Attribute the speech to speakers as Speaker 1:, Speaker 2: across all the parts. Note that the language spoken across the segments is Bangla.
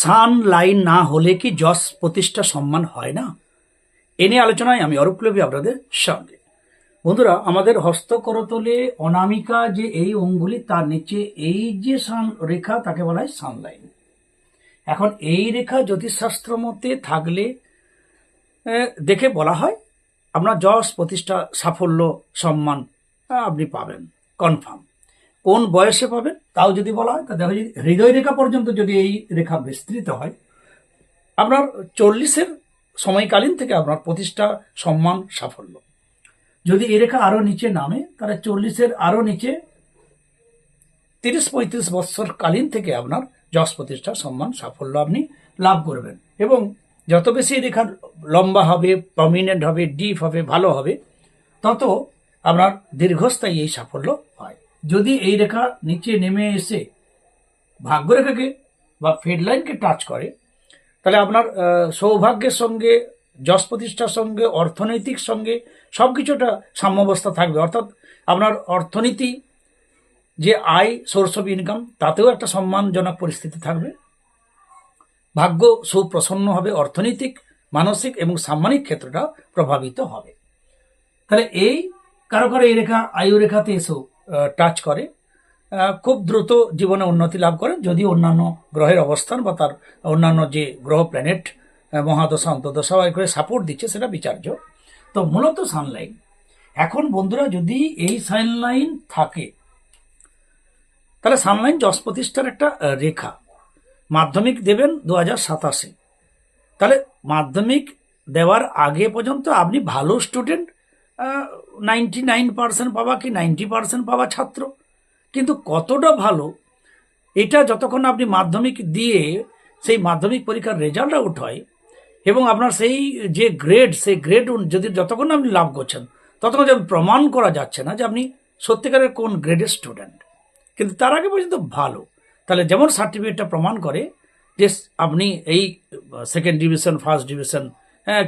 Speaker 1: সান লাইন না হলে কি যশ প্রতিষ্ঠা সম্মান হয় না? এ নিয়ে আলোচনায় আমি অরূপ লবি আপনাদের সঙ্গে। বন্ধুরা, আমাদের হস্তকরতলে অনামিকা যে এই অঙ্গুলি, তার নিচে এই যে সান রেখা, তাকে বলা হয় সানলাইন এখন এই রেখা জ্যোতিষশাস্ত্র মতে থাকলে দেখে বলা হয়, আপনার যশ প্রতিষ্ঠা সাফল্য সম্মান আপনি পাবেন। কনফার্ম। কোন বয়সে পাবেন, তাও যদি বলা হয়, তা দেখা যায় হৃদয় রেখা পর্যন্ত যদি এই রেখা বিস্তৃত হয়, আপনার চল্লিশের সময়কালীন থেকে আপনার প্রতিষ্ঠা, সম্মান, সাফল্য। যদি এই রেখা আরও নিচে নামে, তাহলে চল্লিশের আরও নিচে তিরিশ, পঁয়ত্রিশ বছর কালীন থেকে আপনার যশ প্রতিষ্ঠা, সম্মান, সাফল্য আপনি লাভ করবেন। এবং যত বেশি রেখা লম্বা হবে প্রমিনেন্ট হবে ডিপ হবে, ভালো হবে, তত আপনার দীর্ঘস্থায়ী এই সাফল্য হয়। যদি এই রেখা নিচে নেমে এসে ভাগ্যরেখাকে বা ফেড লাইনকে টাচ করে, তাহলে আপনার সৌভাগ্যের সঙ্গে, যশ প্রতিষ্ঠার সঙ্গে, অর্থনৈতিক সঙ্গে সব কিছুটা সাম্যাবস্থা থাকবে। অর্থাৎ আপনার অর্থনীতি, যে আয় সোর্স অফ ইনকাম তাতেও একটা সম্মানজনক পরিস্থিতি থাকবে। ভাগ্য সুপ্রসন্ন হবে, অর্থনৈতিক, মানসিক এবং সাম্মানিক ক্ষেত্রটা প্রভাবিত হবে। তাহলে এই, কারও কারও এই রেখা, আয়ু রেখাতে এসেও টাচ করে। খুব দ্রুত জীবনে উন্নতি লাভ করে। যদি অন্যান্য গ্রহের অবস্থান বা তার অন্যান্য যে গ্রহ প্ল্যানেট মহাদশা অন্তদশা বা করে সাপোর্ট দিচ্ছে, সেটা বিচার্য। তো মূলত সানলাইন এখন বন্ধুরা, যদি এই সানলাইন থাকে, তাহলে সানলাইন যশ প্রতিষ্ঠার একটা রেখা। মাধ্যমিক দেবেন দু হাজার সাতাশে। তাহলে মাধ্যমিক দেওয়ার আগে পর্যন্ত আপনি ভালো স্টুডেন্ট নাইনটি নাইন পার্সেন্ট পাবা কি নাইনটি পার্সেন্ট পাবা ছাত্র? কিন্তু কতটা ভালো, এটা যতক্ষণ আপনি মাধ্যমিক দিয়ে সেই মাধ্যমিক পরীক্ষার রেজাল্ট আউট হয়, এবং আপনার সেই যে গ্রেড সেই গ্রেড যদি যতক্ষণ আপনি লাভ করছেন, ততক্ষণ যেমন প্রমাণ করা যাচ্ছে না যে আপনি সত্যিকারের কোন গ্রেডের স্টুডেন্ট কিন্তু তার আগে পর্যন্ত ভালো। তাহলে যেমন সার্টিফিকেটটা প্রমাণ করে যে আপনি এই সেকেন্ড ডিভিশন ফার্স্ট ডিভিশন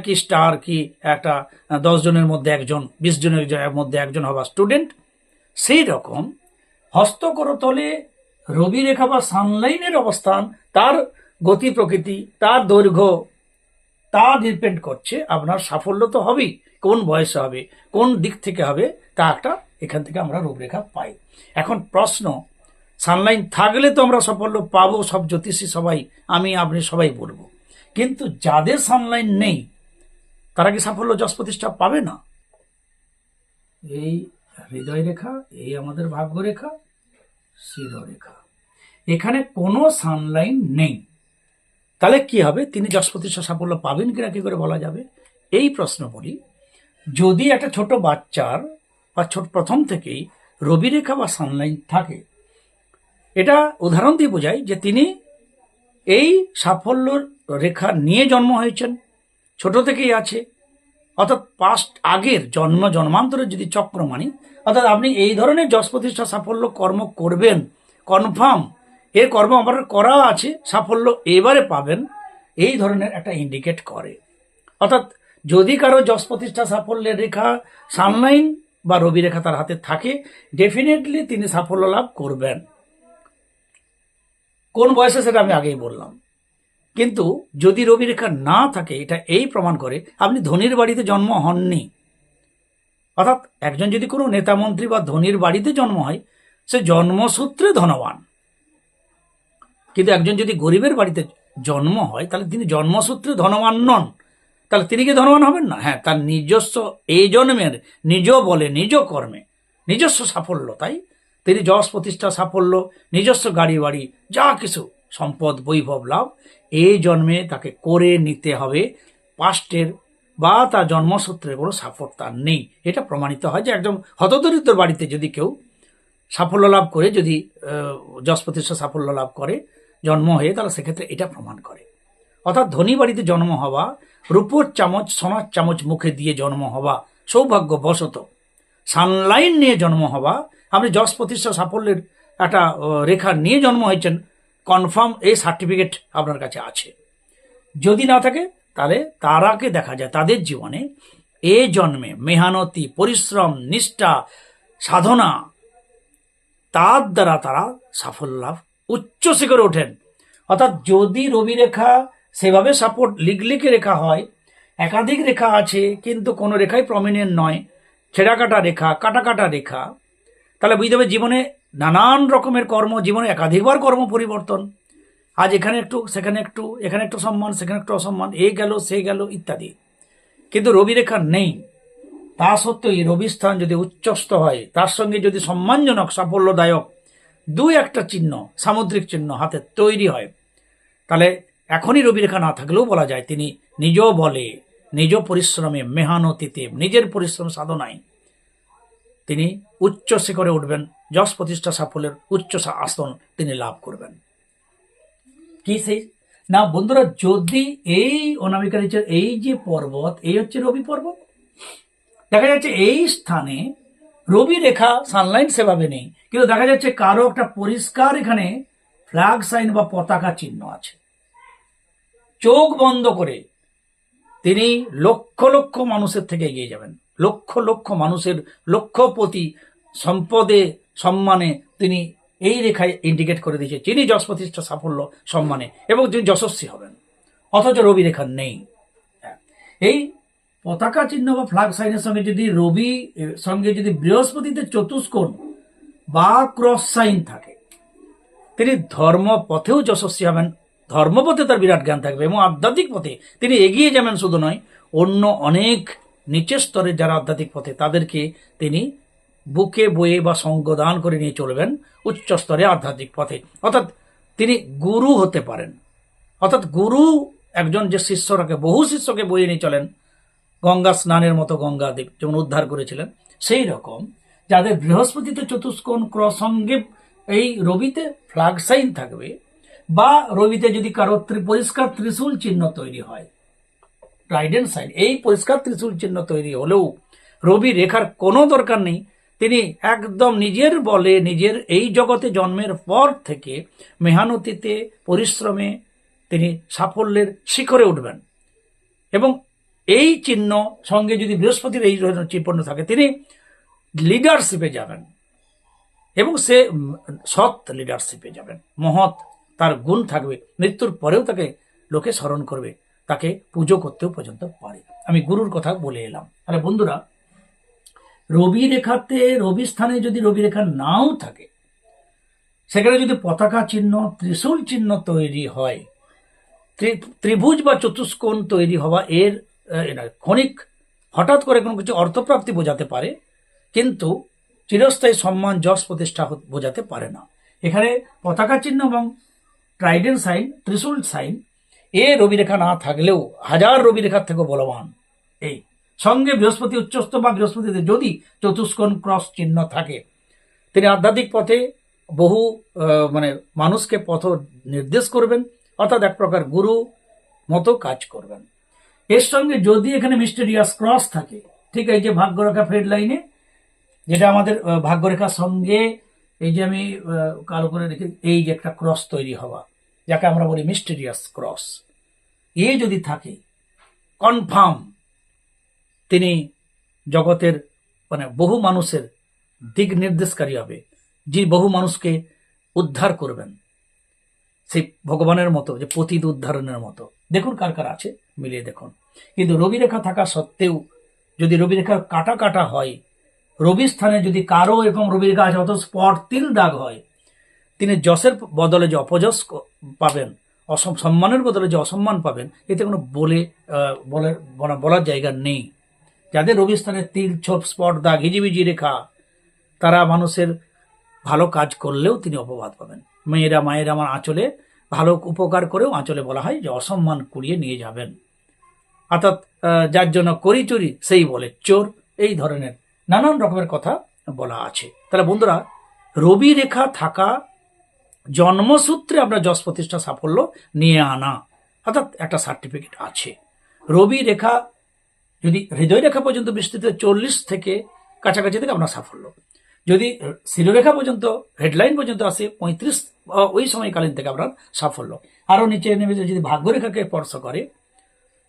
Speaker 1: কি স্টার কি একটা আহ, দশ জনের মধ্যে একজন বিশ জনের মধ্যে একজন হওয়া স্টুডেন্ট সেই রকম হস্তকরতলে রবি রেখা বা সানলাইনের অবস্থান তার গতি প্রকৃতি তার দৈর্ঘ্য তা ডিপেন্ড করছে আপনার সাফল্য তো হবেই কোন বয়সে হবে কোন দিক থেকে হবে তা একটা এখান থেকে আমরা রূপরেখা পাই। এখন প্রশ্ন সানলাইন থাকলে তো আমরা সাফল্য পাবো সব জ্যোতিষী সবাই আমি আপনি সবাই বলব। কিন্তু যাদের সানলাইন নেই তারা কি সাফল্য যশ প্রতিষ্ঠা পাবে না? এই হৃদয় রেখা এই আমাদের ভাগ্য রেখা শিরোরেখা এখানে কোনো সানলাইন নেই। তাহলে কি হবে? তিনি যশ প্রতিষ্ঠা সাফল্য পাবেন কিনা কি করে বলা যাবে? এই প্রশ্ন বলি যদি একটা ছোট বাচ্চার বা ছোট প্রথম থেকেই রবি রেখা বা সানলাইন থাকে এটা উদাহরণ দিয়ে বোঝায় যে তিনি এই সাফল্য রেখা নিয়ে জন্ম হয়েছেন। ছোট থেকেই আছে। অর্থাৎ পাস্ট আগের জন্ম, জন্মান্তরের যদি চক্র মানি, অর্থাৎ আপনি এই ধরনের যশ প্রতিষ্ঠা সাফল্য কর্ম করবেন কনফার্ম এর কর্ম আমার করা আছে, সাফল্য এবারে পাবেন, এই ধরনের একটা ইন্ডিকেট করে। অর্থাৎ যদি কারও যশ প্রতিষ্ঠা সাফল্যের রেখা সানলাইন বা রবি রেখা তার হাতে থাকে ডেফিনেটলি তিনি সাফল্য লাভ করবেন। কোন বয়সে সেটা আমি আগেই বললাম। কিন্তু যদি রবি রেখা না থাকে, এটা এই প্রমাণ করে, আপনি ধনির বাড়িতে জন্ম হননি। অর্থাৎ একজন যদি কোনো নেতা মন্ত্রী বা ধনির বাড়িতে জন্ম হয়, সে জন্মসূত্রে ধনবান। কিন্তু একজন যদি গরিবের বাড়িতে জন্ম হয়, তাহলে তিনি জন্মসূত্রে ধনবান নন। তাহলে তিনি কি ধনবান হবেন না? হ্যাঁ তার নিজস্ব এই জন্মের নিজ বলে, নিজ কর্মে, নিজস্ব সাফল্য, তাই? তিনি যশ প্রতিষ্ঠা, সাফল্য, নিজস্ব গাড়ি বাড়ি, যা কিছু। সম্পদ বৈভব লাভ। এই জন্মে তাকে করে নিতে হবে। পাস্টের বা তার জন্মসূত্রে কোনো সাপোর্ট তার নেই। এটা প্রমাণিত হয় যে একদম হতদরিদ্র বাড়িতে যদি কেউ সাফল্য লাভ করে, যদি যশ প্রতিষ্ঠা সাফল্য লাভ করে, জন্ম হয়ে, তাহলে সেক্ষেত্রে এটা প্রমাণ করে। অর্থাৎ ধনী বাড়িতে জন্ম হওয়া, রূপোর চামচ, সোনার চামচ মুখে দিয়ে জন্ম হওয়া সৌভাগ্য বশত সানলাইন নিয়ে জন্ম হওয়া, আপনি যশ প্রতিষ্ঠা সাফল্যের একটা রেখা নিয়ে জন্ম হয়েছেন কনফার্ম এই সার্টিফিকেট আপনার কাছে আছে। যদি না থাকে, তাহলে তারাকে দেখা যায়, তাদের জীবনে এ জন্মে মেহানতি, পরিশ্রম, নিষ্ঠা, সাধনা, তার দ্বারা তারা সাফল্য লাভ, উচ্চ শিখরে ওঠেন। অর্থাৎ যদি রবি রেখা সেভাবে সাপোর্ট লিগলিকে রেখা হয়, একাধিক রেখা আছে, কিন্তু কোনো রেখাই প্রমিনেন্ট নয় ছেঁড়া কাটা রেখা, কাটা কাটা রেখা, তাহলে বুঝতে হবে জীবনে নানান রকমের কর্ম, জীবনে একাধিকবার কর্ম পরিবর্তন। আজ এখানে একটু, সেখানে একটু, এখানে একটু সম্মান, সেখানে একটু অসম্মান, এ গেল, সে গেল, ইত্যাদি। কিন্তু রবি রেখা নেই। তা সত্ত্বেও এই রবি স্থান যদি উচ্চস্থ হয়, তার সঙ্গে যদি সম্মানজনক, সাফল্যদায়ক দুই একটা চিহ্ন, সামুদ্রিক চিহ্ন হাতে তৈরি হয়, তাহলে এখনই রবি রেখা না থাকলেও বলা যায় তিনি নিজ বলে, নিজ পরিশ্রমে মেহানতিতে, নিজের পরিশ্রম সাধনায় তিনি উচ্চ শিখরে উঠবেন। যশ প্রতিষ্ঠা সাফল্যের উচ্চ আসন তিনি লাভ করবেন। কি সেই? না, বন্ধুরা, যদি এই অনামিকা এই যে পর্বত, এই হচ্ছে রবি পর্বত। দেখা যাচ্ছে এই স্থানে রবি রেখা সানলাইন সেভাবে নেই, কিন্তু দেখা যাচ্ছে কারও একটা পরিষ্কার এখানে ফ্ল্যাগ সাইন বা পতাকা চিহ্ন আছে। চোখ বন্ধ করে তিনি লক্ষ লক্ষ মানুষের থেকে এগিয়ে যাবেন। লক্ষ লক্ষ মানুষের লক্ষপতি সম্পদে সম্মানে তিনি এই রেখায় ইন্ডিকেট করে দিয়েছে, যিনি যশ প্রতিষ্ঠা সাফল্য সম্মানে এবং তিনি যশস্বী হবেন অথচ রবি রেখা নেই। এই পতাকা চিহ্ন বা ফ্লাগ সাইনের সঙ্গে যদি রবি সঙ্গে যদি বৃহস্পতিতে চতুষ্কোণ বা ক্রস সাইন থাকে, তিনি ধর্ম পথেও যশস্বী হবেন, ধর্মপথে তার বিরাট জ্ঞান থাকবে এবং আধ্যাত্মিক পথে তিনি এগিয়ে যাবেন শুধু নয়, অন্য অনেক নিচের স্তরের যারা আধ্যাত্মিক পথে, তাদেরকে তিনি বুকে বয়ে বা সঙ্গদান করে নিয়ে চলবেন উচ্চ স্তরে আধ্যাত্মিক পথে। অর্থাৎ তিনি গুরু হতে পারেন। অর্থাৎ গুরু একজন যে শিষ্যরাকে, বহু শিষ্যকে বয়ে নিয়ে চলেন, গঙ্গা স্নানের মতো গঙ্গা দেব যেমন উদ্ধার করেছিলেন, সেই রকম যাদের বৃহস্পতিতে চতুষ্কোণ ক্রসঙ্গে এই রবিতে ফ্ল্যাগ সাইন থাকবে বা রবিতে যদি কারও পরিষ্কার ত্রিশূল চিহ্ন তৈরি হয় ট্রাইডেন্ট সাইন, এই পরিষ্কার ত্রিশূল চিহ্ন তৈরি হলেও রবি রেখার কোনো দরকার নেই তিনি একদম নিজের বলে নিজের এই জগতে জন্মের পর থেকে মেহানতিতে, পরিশ্রমে তিনি সাফল্যের শিখরে উঠবেন। এবং এই চিহ্ন সঙ্গে যদি বৃহস্পতির এই ধরনের চিহ্ন থাকে, তিনি লিডারশিপে যাবেন। এবং সে সৎ লিডারশিপে যাবেন। মহৎ তার গুণ থাকবে। মৃত্যুর পরেও তাকে লোকে স্মরণ করবে। তাকে পুজো করতেও পর্যন্ত পারে। আমি গুরুর কথা বলে এলাম। তাহলে বন্ধুরা রবি রেখাতে রবি স্থানে যদি রবি রেখা নাও থাকে, সেখানে যদি পতাকা চিহ্ন, ত্রিশূল চিহ্ন তৈরি হয়, ত্রি- ত্রিভুজ বা চতুষ্কোণ তৈরি হওয়া এর ক্ষণিক হঠাৎ করে কোনো কিছু অর্থপ্রাপ্তি বোঝাতে পারে, কিন্তু চিরস্থায়ী সম্মান, যশ প্রতিষ্ঠা বোঝাতে পারে না। এখানে পতাকা চিহ্ন এবং ট্রাইডেন্ট সাইন, ত্রিশূল সাইন, এ রবি রেখা না থাকলেও হাজার রবি রেখার থেকেও বলবান এই সঙ্গে বৃহস্পতি উচ্চস্থ বা বৃহস্পতিতে যদি চতুষ্কোণ ক্রস চিহ্ন থাকে। তিনি আধ্যাত্মিক পথে বহু মানে মানুষকে পথ নির্দেশ করবেন। অর্থাৎ এক প্রকার গুরু মতো কাজ করবেন। এর সঙ্গে যদি এখানে মিস্টেরিয়াস ক্রস থাকে, ঠিক এই যে ভাগ্যরেখা ফেড লাইনে, যেটা আমাদের ভাগ্যরেখার সঙ্গে এই যে আমি কালো করে রেখে, এই যে একটা ক্রস তৈরি হওয়া, যাকে আমরা বলি মিস্টেরিয়াস ক্রস। এ যদি থাকে, কনফার্ম তিনি জগতের মানে বহু মানুষের দিক নির্দেশকারী হবে যে বহু মানুষকে উদ্ধার করবেন। সেই ভগবানের মতো, যে পতিত উদ্ধারণের মতো। দেখুন কার কার আছে, মিলিয়ে দেখুন। কিন্তু রবি রেখা থাকা সত্ত্বেও যদি রবি রেখার কাটা কাটা হয়, রবি স্থানে যদি কারও এরকম রবি রেখা আছে অত স্পট তিল দাগ হয়, তিনি যশের বদলে যে অপযশ পাবেন, অসম, সম্মানের বদলে যে অসম্মান পাবেন, এতে কোনো বলে বলার বলা- বলার জায়গা নেই। যাদের রবি স্থানে তিল, ছোপ স্পট দাগ হিজিবিজি রেখা, তারা মানুষের ভালো কাজ করলেও তিনি অপবাদ পাবেন। মেয়েরা, মায়েরা আমার আঁচলে ভালো উপকার করেও আঁচলে বলা হয় যে, অসম্মান কুড়িয়ে নিয়ে যাবেন। অর্থাৎ যার জন্য করি চুরি সেই বলে চোর, এই ধরনের নানান রকমের কথা বলা আছে। তাহলে বন্ধুরা, রবি রেখা থাকা জন্মসূত্রে আমরা যশ প্রতিষ্ঠা সাফল্য নিয়ে আনা, অর্থাৎ একটা সার্টিফিকেট আছে। রবি রেখা যদি হৃদয় রেখা পর্যন্ত বিস্তৃত চল্লিশ থেকে কাছাকাছি থেকে আপনার সাফল্য। যদি শিরোরেখা পর্যন্ত হেডলাইন পর্যন্ত আসে, পঁয়ত্রিশ ওই সময়কালীন থেকে আপনার সাফল্য। আরও নিচে নেমে যদি ভাগ্যরেখাকে স্পর্শ করে,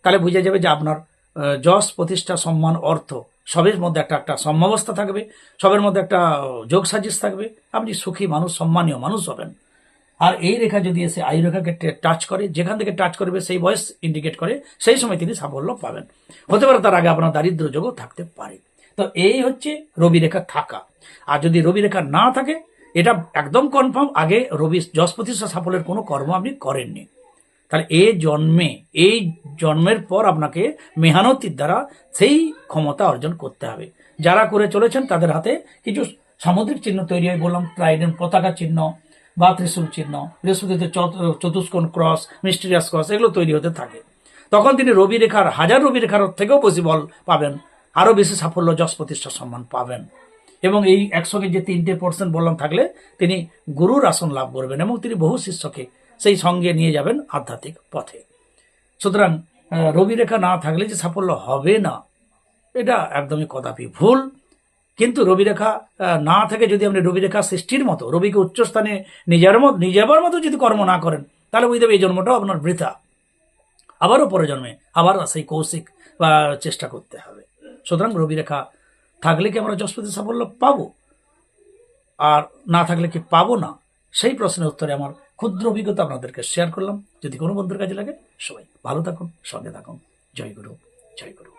Speaker 1: তাহলে বোঝা যাবে যে আপনার যশ, প্রতিষ্ঠা, সম্মান, অর্থ, সবের মধ্যে একটা একটা সম্যাবস্থা থাকবে, সবের মধ্যে একটা যোগ সাজিশ থাকবে। আপনি সুখী মানুষ, সম্মানীয় মানুষ হবেন। আর এই রেখা যদি এসে আয়ু রেখাকে টাচ করে, যেখান থেকে টাচ করবে, সেই বয়স ইন্ডিকেট করে, সেই সময় তিনি সাফল্য পাবেন। হতে পারে তার আগে আপনার দারিদ্র যোগও থাকতে পারে। তো এই হচ্ছে রবি রেখা থাকা। আর যদি রবি রেখা না থাকে, এটা একদম কনফার্ম আগে রবি যশ প্রতিষ্ঠা সাফল্যের কোনো কর্ম আপনি করেননি। তাহলে এ জন্মে, এই জন্মের পর আপনাকে মেহানতির দ্বারা সেই ক্ষমতা অর্জন করতে হবে। যারা করে চলেছেন, তাদের হাতে কিছু সামুদ্রিক চিহ্ন তৈরি হয়, বললাম ট্রাইডেন্ট পতাকা চিহ্ন বা ত্রিশূল চিহ্ন, বৃহস্পতিতে চতুষ্কোণ ক্রস, মিস্টিরিয়াস ক্রস, এগুলো তৈরি হতে থাকে। তখন তিনি রবি রেখার, হাজার রবি রেখার থেকেও বেশি বল পাবেন। আরও বেশি সাফল্য, যশ প্রতিষ্ঠা সম্মান পাবেন। এবং এই একসঙ্গে যে তিনটে পার্সেন্ট বললাম থাকলে, তিনি গুরুর আসন লাভ করবেন এবং তিনি বহু শিষ্যকে সেই সঙ্গে নিয়ে যাবেন আধ্যাত্মিক পথে। সুতরাং রবি রেখা না থাকলে যে সাফল্য হবে না, এটা একদমই কদাপি ভুল। কিন্তু রবিরেখা না থেকে যদি আপনি রবি রেখা সৃষ্টির মতো, রবিকে উচ্চস্থানে নিজের মতো, নিজেবার মতো যদি কর্ম না করেন, তাহলে বুঝতে হবে এই জন্মটাও আপনার বৃথা। আবারও পরে জন্মে, আবার সেই কৌশিক বা চেষ্টা করতে হবে। সুতরাং রবি রেখা থাকলে কি আমরা যশপতি সাফল্য পাবো? আর না থাকলে কি পাবো না? সেই প্রশ্নের উত্তরে আমার ক্ষুদ্র অভিজ্ঞতা আপনাদেরকে শেয়ার করলাম। যদি কোনো বন্ধুর কাজে লাগে, সবাই ভালো থাকুন, সঙ্গে থাকুন। জয় গুরু জয় গুরু।